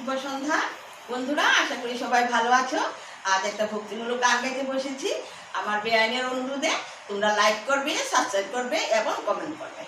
শুভ সন্ধ্যা। বন্ধুরা, আশা করি সবাই ভালো আছো। আজ একটা ভক্তিমূলক গান গাইতে বসেছি। আমার বেআইনের অনুরোধে তোমরা লাইক করবে সাবস্ক্রাইব করবে এবং কমেন্ট করবে।